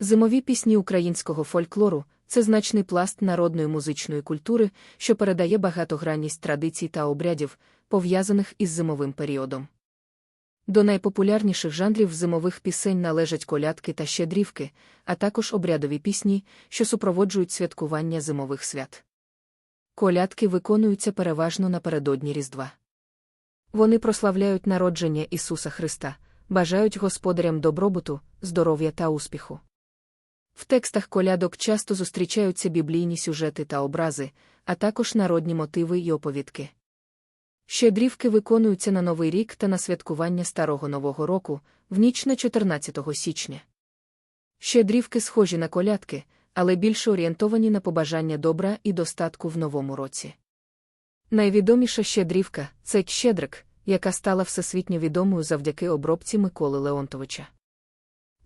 Зимові пісні українського фольклору це значний пласт народної музичної культури, що передає багатогранність традицій та обрядів, пов'язаних із зимовим періодом. До найпопулярніших жанрів зимових пісень належать колядки та щедрівки, а також обрядові пісні, що супроводжують святкування зимових свят. Колядки виконуються переважно напередодні Різдва. Вони прославляють народження Ісуса Христа, бажають господарям добробуту, здоров'я та успіху. В текстах колядок часто зустрічаються біблійні сюжети та образи, а також народні мотиви й оповідки. Щедрівки виконуються на Новий рік та на святкування Старого Нового року, в ніч на 14 січня. Щедрівки схожі на колядки, але більше орієнтовані на побажання добра і достатку в новому році. Найвідоміша щедрівка це Щедрик, яка стала всесвітньо відомою завдяки обробці Миколи Леонтовича.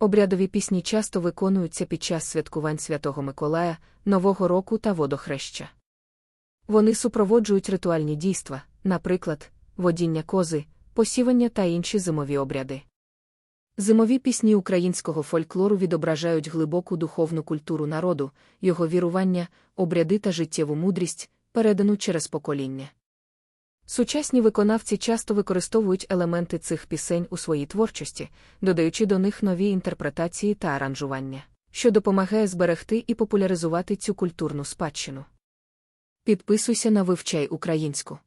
Обрядові пісні часто виконуються під час святкувань Святого Миколая, Нового року та водохреща. Вони супроводжують ритуальні дійства, наприклад, водіння кози, посівання та інші зимові обряди. Зимові пісні українського фольклору відображають глибоку духовну культуру народу, його вірування, обряди та життєву мудрість, передану через покоління. Сучасні виконавці часто використовують елементи цих пісень у своїй творчості, додаючи до них нові інтерпретації та аранжування, що допомагає зберегти і популяризувати цю культурну спадщину. Підписуйся на вивчай українську.